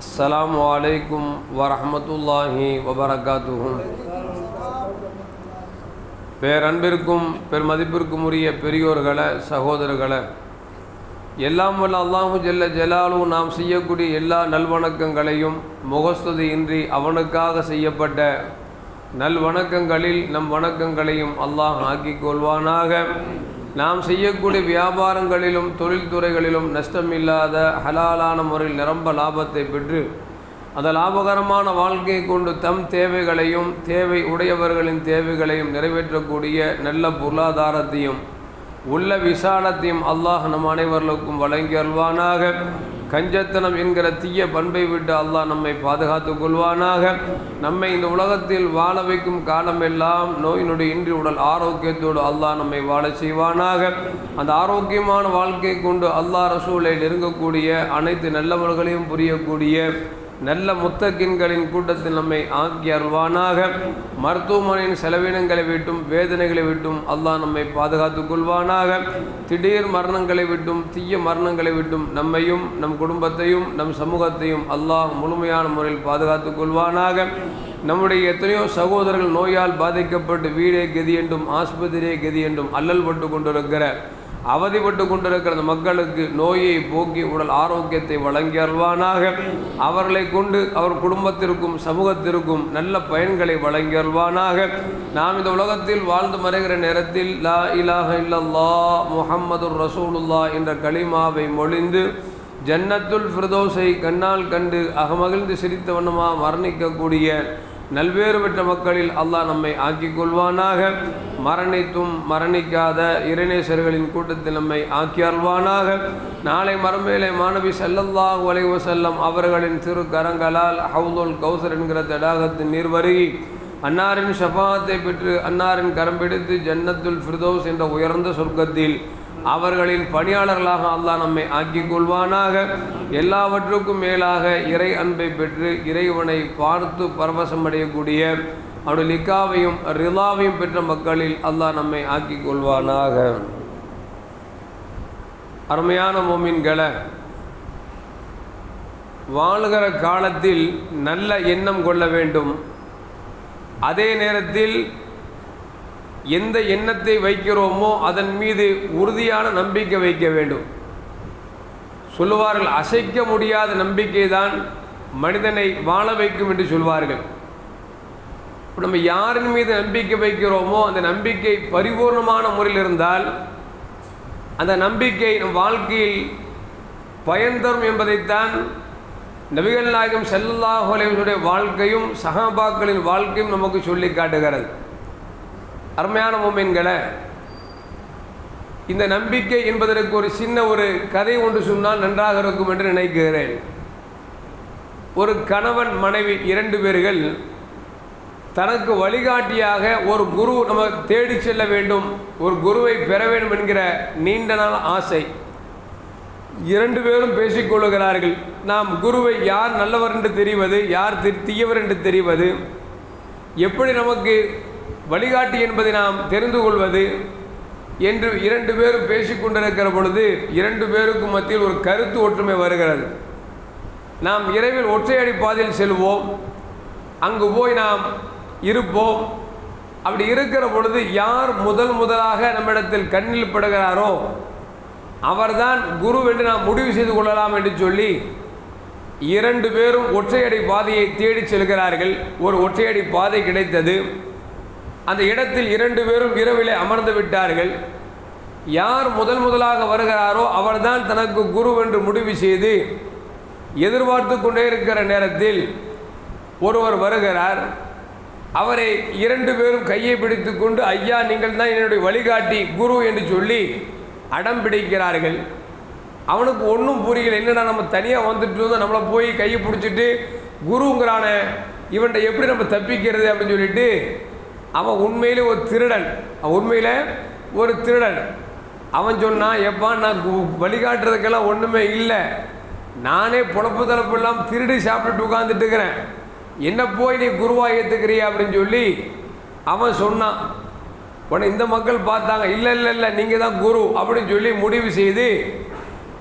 அஸ்ஸலாமு அலைக்கும் வரஹமத்துல்லாஹி வபரகாத்துஹும் பேரன்பிற்கும் பெருமதிப்பிற்கும் உரிய பெரியோர்களை சகோதரர்களை எல்லாம் வல்ல அல்லாஹு ஜெல்ல ஜெலாலும் நாம் செய்யக்கூடிய எல்லா நல்வணக்கங்களையும் முகஸ்துதி இன்றி அவனுக்காக செய்யப்பட்ட நல்வணக்கங்களில் நம் வணக்கங்களையும் அல்லாஹ் ஆக்கிக் கொள்வானாக. நாம் செய்யக்கூடிய வியாபாரங்களிலும் தொழில்துறைகளிலும் நஷ்டமில்லாத ஹலாலான முறையில் நிரம்ப லாபத்தை பெற்று அந்த லாபகரமான வாழ்க்கையை கொண்டு தம் தேவைகளையும் தேவை உடையவர்களின் தேவைகளையும் நிறைவேற்றக்கூடிய நல்ல பொருளாதாரத்தையும் உள்ள விசாலத்தையும் அல்லாஹ் நம் அனைவர்களுக்கும் வழங்கி அல்வானாக கஞ்சத்தனம் என்கிற தீய பண்பை விட்டு அல்லாஹ் நம்மை பாதுகாத்து கொள்வானாக. நம்மை இந்த உலகத்தில் வாழ வைக்கும் காலமெல்லாம் நோய் இன்றி உடல் ஆரோக்கியத்தோடு அல்லாஹ் நம்மை வாழ செய்வானாக. அந்த ஆரோக்கியமான வாழ்க்கை கொண்டு அல்லாஹ் ரசூலை நெருங்கக்கூடிய அனைத்து நல்லவர்களையும் புரியக்கூடிய நல்ல முத்தகின்களின் கூட்டத்தில் நம்மை ஆக்கி அருள்வானாக. மருத்துவமனையின் செலவினங்களை விட்டும் வேதனைகளை விட்டும் அல்லாஹ் நம்மை பாதுகாத்துக் கொள்வானாக. திடீர் மரணங்களை விட்டும் தீய மரணங்களை விட்டும் நம்மையும் நம் குடும்பத்தையும் நம் சமூகத்தையும் அல்லாஹ் முழுமையான முறையில் பாதுகாத்துக் கொள்வானாக. நம்முடைய எத்தனையோ சகோதரர்கள் நோயால் பாதிக்கப்பட்டு வீடே கதி என்றும் ஆஸ்பத்திரியே கதி என்றும் அல்லல் பட்டு கொண்டிருக்கிற அவதிப்பட்டு கொண்டிருக்கிற மக்களுக்கு நோயை போக்கி உடல் ஆரோக்கியத்தை வழங்கி அருள்வானாக. அவர்களை கொண்டு அவர் குடும்பத்திற்கும் சமூகத்திற்கும் நல்ல பயன்களை வழங்கி அருள்வானாக. நாம் இந்த உலகத்தில் வாழ்ந்து மறைகிற நேரத்தில் லா இலாஹ இல்லல்லா முஹம்மது ரசூலுல்லா என்ற களிமாவை மொழிந்து ஜன்னத்துல் ஃபிரதோஸை கண்ணால் கண்டு அகமகிழ்ந்து சிரித்த வண்ணமாக மரணிக்கக்கூடிய நல்வேறு பெற்ற மக்களில் அல்லாஹ் நம்மை ஆக்கிக் கொள்வானாக மரணித்தும் மரணிக்காத இறைநேசர்களின் கூட்டத்தில் நம்மை ஆக்கி அருள்வானாக நாளை மரமேலை மாணவி செல்லல்லாஹ் வலைவ செல்லம் அவர்களின் திரு கரங்களால் ஹவுதுல் கௌசர் என்கிற தடாகத்தின் நீர் வருகி அன்னாரின் ஷஃபாத்தை பெற்று அன்னாரின் கரம் பிடித்து ஜன்னத்துல் ஃபிர்தோஸ் என்ற உயர்ந்த சொர்க்கத்தில் அவர்களின் பணியாளர்களாக அல்லாஹ் நம்மை ஆக்கிக் கொள்வானாக. எல்லாவற்றுக்கும் மேலாக இறை அன்பை பெற்று இறைவனை பார்த்து பரவசம் அடையக்கூடிய அவனுடைய லிக்காவையும் ரிலாவையும் பெற்ற மக்களில் அல்லாஹ் நம்மை ஆக்கிக் கொள்வானாக. அருமையான மோமின்களை வாழ்கிற காலத்தில் நல்ல எண்ணம் கொள்ள வேண்டும். அதே நேரத்தில் எந்த எண்ணத்தை வைக்கிறோமோ அதன் மீது உறுதியான நம்பிக்கை வைக்க வேண்டும். சொல்லுவார்கள் அசைக்க முடியாத நம்பிக்கை தான் மனிதனை வாழ வைக்கும் என்று சொல்வார்கள். இப்போ நம்ம யாரின் மீது நம்பிக்கை வைக்கிறோமோ அந்த நம்பிக்கை பரிபூர்ணமான முறையில் இருந்தால் அந்த நம்பிக்கை நம் வாழ்க்கையில் பயன் தரும் என்பதைத்தான் நபிகள் நாயகம் செல்லல்லாஹ் வாழ்க்கையும் சஹாபாக்களின் வாழ்க்கையும் நமக்கு சொல்லி காட்டுகிறது. அருமையான மோமின்களை இந்த நம்பிக்கை என்பதற்கு ஒரு சின்ன ஒரு கதை ஒன்று சொன்னால் நன்றாக இருக்கும் என்று நினைக்கிறேன். ஒரு கணவன் மனைவி இரண்டு பேர்கள் தனக்கு வழிகாட்டியாக ஒரு குரு நம்ம தேடி செல்ல வேண்டும் ஒரு குருவை பெற வேண்டும் என்கிற நீண்ட நாள் ஆசை. இரண்டு பேரும் பேசிக்கொள்ளுகிறார்கள் நாம் குருவை யார் நல்லவர் என்று தெரிவது யார் தீயவர் என்று தெரிவது எப்படி நமக்கு வழிகாட்டி என்பதை நாம் தெரிந்து கொள்வது என்று இரண்டு பேரும் பேசிக்கொண்டிருக்கிற பொழுது இரண்டு பேருக்கும் மத்தியில் ஒரு கருத்து ஒற்றுமை வருகிறது. நாம் இரவில் ஒற்றையடி பாதையில் செல்வோம். அங்கு போய் நாம் இருப்போம். அப்படி இருக்கிற பொழுது யார் முதல் முதலாக நம்மிடத்தில் கண்ணில் படுகிறாரோ அவர்தான் குரு என்று நாம் முடிவு செய்து கொள்ளலாம் என்று சொல்லி இரண்டு பேரும் ஒற்றையடி பாதையை தேடி செல்கிறார்கள். ஒரு ஒற்றையடி பாதை கிடைத்தது. அந்த இடத்தில் இரண்டு பேரும் இரவிலே அமர்ந்து விட்டார்கள். யார் முதல் முதலாக வருகிறாரோ அவர்தான் தனக்கு குரு என்று முடிவு செய்து எதிர்பார்த்து கொண்டே இருக்கிற நேரத்தில் ஒருவர் வருகிறார். அவரை இரண்டு பேரும் கையை பிடித்து கொண்டு ஐயா நீங்கள் தான் என்னுடைய வழிகாட்டி குரு என்று சொல்லி அடம் பிடிக்கிறார்கள். அவனுக்கு ஒன்றும் புரியல என்னடா நம்ம தனியாக வந்துட்டு இருந்தோம் நம்மளை போய் கையை பிடிச்சிட்டு குருங்கிறான இவன்கிட்ட எப்படி நம்ம தப்பிக்கிறது? அப்படின்னு சொல்லிட்டு அவன் உண்மையிலே ஒரு திருடன். அவன் உண்மையில் ஒரு திருடன். அவன் சொன்னான் எப்பா நான் வழிகாட்டுறதுக்கெல்லாம் ஒன்றுமே இல்லை. நானே பொழப்பு தளப்பு இல்லாமல் திருடி சாப்பிட்டுட்டு உட்காந்துட்டு இருக்கிறேன். என்ன போய் நீ குருவாக ஏற்றுக்கிறியா அப்படின்னு சொல்லி அவன் சொன்னான். உடனே இந்த மக்கள் பார்த்தாங்க இல்லை இல்லை இல்லை நீங்கள் தான் குரு. அப்படின்னு சொல்லி முடிவு செய்து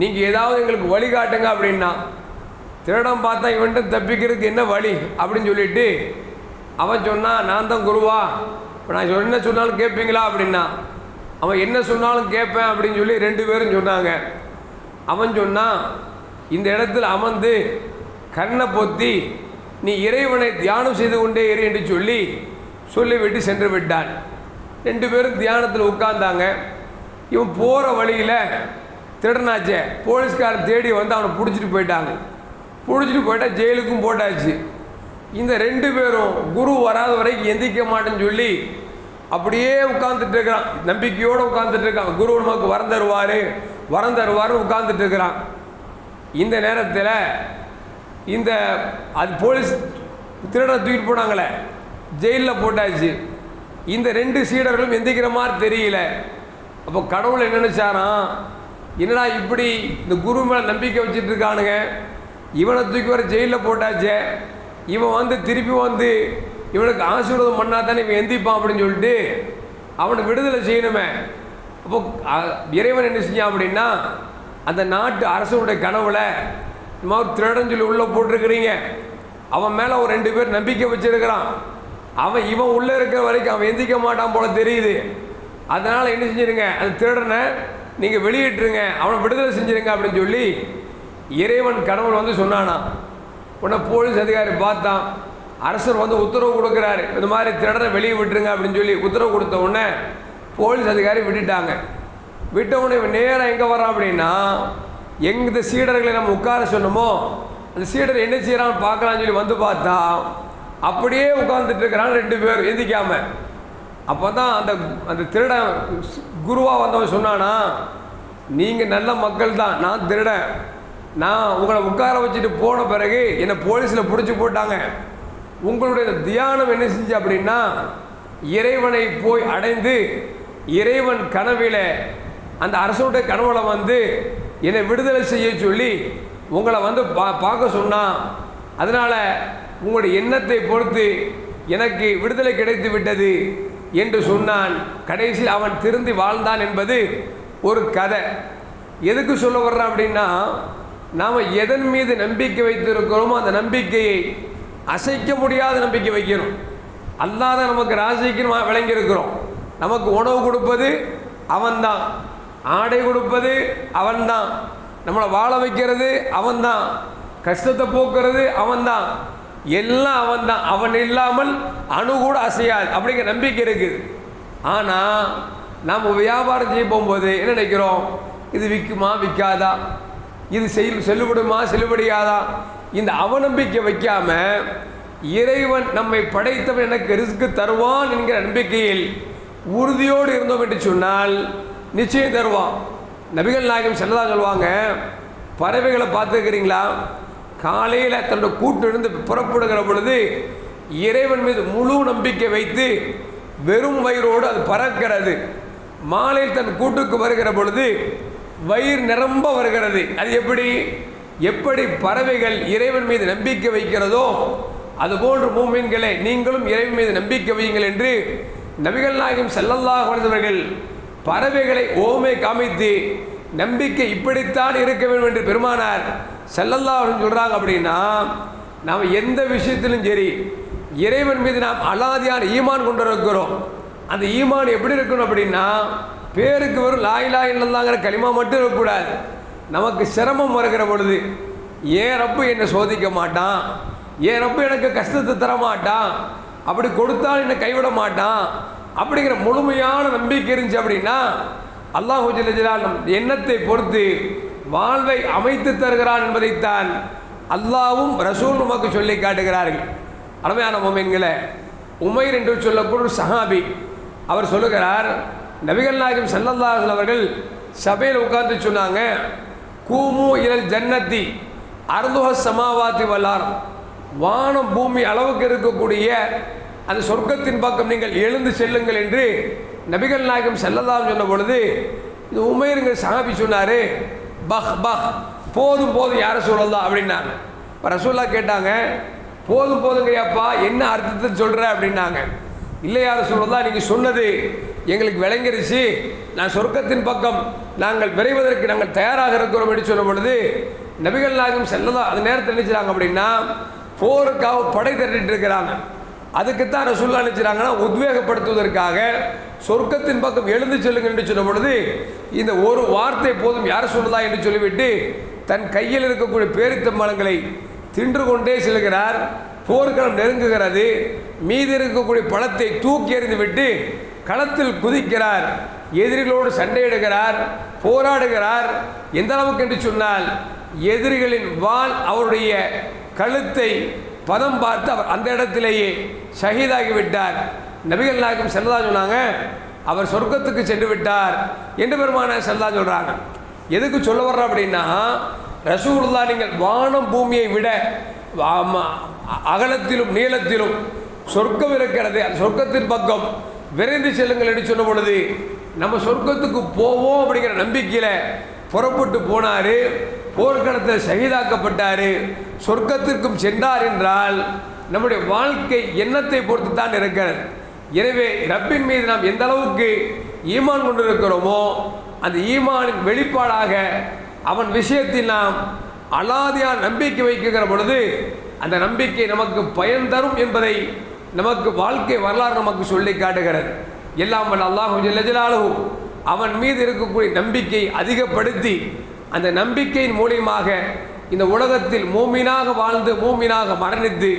நீங்கள் ஏதாவது எங்களுக்கு வழிகாட்டுங்க அப்படின்னா திருடம் பார்த்தா இவன்ட்டு தப்பிக்கிறதுக்கு என்ன வழி? அப்படின்னு சொல்லிட்டு அவன் சொன்னான் நான் தான் குருவா. இப்போ நான் என்ன சொன்னாலும் கேட்பீங்களா அப்படின்னா அவன் என்ன சொன்னாலும் கேட்பேன் அப்படின்னு சொல்லி ரெண்டு பேரும் சொன்னாங்க. அவன் சொன்னான் இந்த இடத்துல அமர்ந்து கண்ணை பொத்தி நீ இறைவனை தியானம் செய்து கொண்டே இரு என்று சொல்லி சொல்லிவிட்டு சென்று விட்டான். ரெண்டு பேரும் தியானத்தில் உட்கார்ந்தாங்க. இவன் போகிற வழியில் திருடனாச்சே போலீஸ்காரன் தேடி வந்து அவனை பிடிச்சிட்டு போயிட்டாங்க. பிடிச்சிட்டு போயிட்டா ஜெயிலுக்கும் போட்டாச்சு. இந்த ரெண்டு பேரும் குரு வராத வரைக்கும் எந்திரிக்க மாட்டேன்னு சொல்லி அப்படியே உட்காந்துட்டு இருக்கிறான். நம்பிக்கையோடு உட்காந்துட்டு இருக்கான். குரு நமக்கு வரம் தருவார். வரம் தருவார்னு உட்காந்துட்டு இருக்கிறான். இந்த நேரத்தில் இந்த அது போலீஸ் திருடனை தூக்கிட்டு போனாங்களே ஜெயிலில் போட்டாச்சு. இந்த ரெண்டு சீடர்களும் எந்திக்கிற மாதிரி தெரியல. அப்போ கடவுள் என்ன நினச்சாராம்? என்னடா இப்படி இந்த குரு மேலே நம்பிக்கை வச்சுட்டு இருக்கானுங்க? இவனை தூக்கி வர ஜெயிலில் போட்டாச்சே. இவன் வந்து திருப்பி வந்து இவனுக்கு ஆசீர்வாதம் பண்ணால் தானே இவன் எந்திப்பான் அப்படின்னு சொல்லிட்டு அவனை விடுதலை செய்யணுமே. அப்போ இறைவன் என்ன செஞ்சான் அப்படின்னா அந்த நாட்டு அரசனுடைய கனவுல இந்த மாதிரி திருடன் சொல்லி உள்ளே போட்டிருக்கிறீங்க. அவன் மேலே ஒரு ரெண்டு பேர் நம்பிக்கை வச்சிருக்கிறான். அவன் இவன் உள்ளே இருக்கிற வரைக்கும் அவன் எந்திக்க மாட்டான் போல தெரியுது. அதனால் என்ன செஞ்சிருங்க அந்த திருடனை நீங்கள் வெளியிட்டுருங்க அவனை விடுதலை செஞ்சிருங்க அப்படின்னு சொல்லி இறைவன் கடவுள் வந்து சொன்னானா உடனே போலீஸ் அதிகாரி பார்த்தான். அரசர் வந்து உத்தரவு கொடுக்குறாரு. இந்த மாதிரி திருடனை வெளியே விட்டுருங்க அப்படின்னு சொல்லி உத்தரவு கொடுத்த உடனே போலீஸ் அதிகாரி விட்டுட்டாங்க. விட்ட உடனே நேரம் நேராக எங்கே வரான் அப்படின்னா எந்த சீடர்களை நம்ம உட்கார சொன்னோமோ அந்த சீடர் என்ன செய்கிறான்னு பார்க்கலான்னு சொல்லி வந்து பார்த்தா அப்படியே உட்கார்ந்துட்டு இருக்கிறான் ரெண்டு பேர் எந்திக்காம. அப்போ தான் அந்த அந்த திருடன் குருவாக வந்தவன் சொன்னானா நீங்கள் நல்ல மக்கள் தான் நான் திருடன். நான் உங்களை உட்கார வச்சுட்டு போன பிறகு என்னை போலீஸில் பிடிச்சி போட்டாங்க. உங்களுடைய தியானம் என்ன செஞ்சு அப்படின்னா இறைவனை போய் அடைந்து இறைவன் கனவில் அந்த அரசனுடைய கனவுல வந்து என்னை விடுதலை செய்ய சொல்லி உங்களை வந்து பா பார்க்க சொன்னான் அதனால் உங்களுடைய எண்ணத்தை பொறுத்து எனக்கு விடுதலை கிடைத்து விட்டது என்று சொன்னான். கடைசியில் அவன் திருந்தி வாழ்ந்தான் என்பது ஒரு கதை. எதுக்கு சொல்ல வர்றான் அப்படின்னா நாம் எதன் மீது நம்பிக்கை வைத்திருக்கிறோமோ அந்த நம்பிக்கையை அசைக்க முடியாத நம்பிக்கை வைக்கணும். அல்லாத நமக்கு ராசிக்கு விளங்கியிருக்கிறோம் நமக்கு உணவு கொடுப்பது அவன்தான். ஆடை கொடுப்பது அவன்தான். நம்மளை வாழ வைக்கிறது அவன்தான். கஷ்டத்தை போக்குறது அவன்தான். எல்லாம் அவன்தான். அவன் இல்லாமல் அணு கூட அசையாது. அப்படிங்கிற நம்பிக்கை இருக்குது. ஆனால் நாம் வியாபாரம் செய்ய போகும்போது என்ன நினைக்கிறோம்? இது விற்குமா விற்காதா இது செல் செல்லுபடுமா செல்லுபடியாதா? இந்த அவநம்பிக்கை வைக்காம இறைவன் நம்மை படைத்தவன் எனக்கு ரிஸ்க்கு தருவான் என்கிற நம்பிக்கையில் உறுதியோடு இருந்தோம் என்று சொன்னால் நிச்சயம் தருவான். நபிகள் நாயகம் செல்லதா சொல்லுவாங்க பறவைகளை பார்த்துருக்கிறீங்களா? காலையில் தன்னோட கூட்டிலிருந்து புறப்படுகிற பொழுது இறைவன் மீது முழு நம்பிக்கை வைத்து வெறும் வயிறோடு அது பறக்கிறது. மாலையில் தன் கூட்டுக்கு வருகிற பொழுது வயிறு நிரம்ப வருகிறது. அது எப்படி? எப்படி பறவைகள் இறைவன் மீது நம்பிக்கை வைக்கிறதோ அதுபோன்று மூமீன்களை நீங்களும் இறைவன் மீது நம்பிக்கை வையுங்கள் என்று நபிகள் நாயகம் செல்லல்லாக வந்தவர்கள் பறவைகளை ஓமை காமித்து நம்பிக்கை இப்படித்தான் இருக்க வேண்டும் என்று பெருமானார் செல்லல்லாஹ் சொல்கிறாங்க அப்படின்னா நாம் எந்த விஷயத்திலும் சரி இறைவன் மீது நாம் அலாதியான ஈமான் கொண்டு இருக்கிறோம் அந்த ஈமான் எப்படி இருக்கணும் அப்படின்னா பேருக்கு வரும் லாயிலா இல்லந்தாங்கிற களிமா மட்டும் இருக்கக்கூடாது. நமக்கு சிரமம் வருகிற பொழுது ஏன் ரப்பு என்னை சோதிக்க மாட்டான்? ஏன் ரப்பு எனக்கு கஷ்டத்தை தர மாட்டான்? அப்படி கொடுத்தால் என்னை கைவிட மாட்டான்? அப்படிங்கிற முழுமையான நம்பிக்கை இருந்துச்சு அப்படின்னா அல்லாஹு நம் எண்ணத்தை பொறுத்து வாழ்வை அமைத்து தருகிறான் என்பதைத்தான் அல்லாவும் ரசூல் நமக்கு சொல்லி காட்டுகிறார்கள். அருமையான உமைங்களை உமைர் என்று சொல்லக்கூடிய சஹாபி அவர் சொல்லுகிறார் நபிகள் நாயகம் ஸல்லல்லாஹு அவர்கள் சபையில் உட்கார்ந்து சொன்னாங்க கூமு இலல் ஜன்னத்தி அர்துஹ சமாவாதி வல்லார் வானம் பூமி அளவுக்கு இருக்கக்கூடிய அந்த சொர்க்கத்தின் பக்கம் நீங்கள் எழுந்து செல்லுங்கள் என்று நபிகள் நாயகம் செல்லலாம் சொன்ன பொழுது இந்த உமையருங்க சாபி சொன்னார் பஹ் பஹ் போதும் போதும் யார சொல்லலாம் அப்படின்னாங்க. இப்போ ரசூல்லா கேட்டாங்க போதும் போதுங்கய்யாப்பா என்ன அர்த்தத்தை சொல்கிற அப்படின்னாங்க. இல்லை யார சொல்லலாம் நீங்கள் சொன்னது எங்களுக்கு விளங்கிருச்சு. நான் சொர்க்கத்தின் பக்கம் நாங்கள் விரைவதற்கு நாங்கள் தயாராக இருக்கிறோம் என்று சொல்லும் பொழுது நபிகள் நாயகம் செல்லதா அந்த நேரத்தில் நினைச்சாங்க அப்படின்னா போருக்காக படை திரட்டிட்டு இருக்கிறாங்க. அதுக்குத்தான் ரசூல்லா நினைச்சாங்கன்னா உத்வேகப்படுத்துவதற்காக சொர்க்கத்தின் பக்கம் எழுந்து செல்லுங்க என்று சொல்லும் பொழுது இந்த ஒரு வார்த்தை போதும் யார் சொல்லுதா என்று சொல்லிவிட்டு தன் கையில் இருக்கக்கூடிய பேரித்தம்பழங்களை தின்று கொண்டே செல்கிறார். போர்க்களம் நெருங்குகிறது. மீதி இருக்கக்கூடிய பழத்தை தூக்கி எறிந்து விட்டு களத்தில் குதிக்கிறார் எதிரிகளோடு சண்டையிடுகிறார் போராடுகிறார். எந்த அளவுக்கு என்று சொன்னால் எதிரிகளின் வாள் அவருடைய கழுத்தை பதம் பார்த்து அவர் அந்த இடத்திலேயே ஷஹீதாகிவிட்டார். நபிகள் நாயகம் செல்லதா சொன்னாங்க அவர் சொர்க்கத்துக்கு சென்று விட்டார் என்று பெருமான செல்லதா சொல்கிறாங்க எதுக்கு சொல்ல வர்ற அப்படின்னா ரசூல்லா நீங்கள் வானம் பூமியை விட அ- அகலத்திலும் நீளத்திலும் சொர்க்கம் இருக்கிறது அந்த சொர்க்கத்தின் பக்கம். விரைந்து செல்லுங்கள் என்று சொன்ன பொழுது நம்ம சொர்க்கத்துக்கு போவோம் அப்படிங்கிற நம்பிக்கையில் புறப்பட்டு போனார். போர்க்களத்தில் சகிதாக்கப்பட்டார். சொர்க்கத்திற்கும் சென்றார் என்றால் நம்முடைய வாழ்க்கை எண்ணத்தை பொறுத்து தான் இருக்கிறது. எனவே ரப்பின் மீது நாம் எந்த அளவுக்கு ஈமான் கொண்டிருக்கிறோமோ அந்த ஈமானின் வெளிப்பாடாக அவன் விஷயத்தில் நாம் அலாதியாக நம்பிக்கை வைக்கிற பொழுது அந்த நம்பிக்கை நமக்கு பயன் தரும் என்பதை நமக்கு வாழ்க்கை வரலாறு நமக்கு சொல்லி காட்டுகிறது. எல்லாம் வல்ல ஜெல்லஜலாலும் அவன் மீது இருக்கக்கூடிய நம்பிக்கை அதிகப்படுத்தி அந்த நம்பிக்கையின் மூலியமாக இந்த உலகத்தில் மூமினாக வாழ்ந்து மூமினாக மரணித்து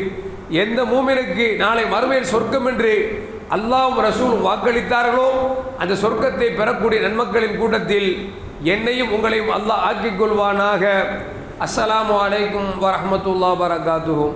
எந்த மூமினுக்கு நாளை மறுமையில் சொர்க்கம் என்று அல்லாஹ் ரசூல் வாக்களித்தார்களோ அந்த சொர்க்கத்தை பெறக்கூடிய நன்மக்களின் கூட்டத்தில் என்னையும் உங்களையும் அல்லாஹ் ஆக்கிக் கொள்வானாக. அஸ்ஸலாமு அலைக்கும் வரகாத்துகும்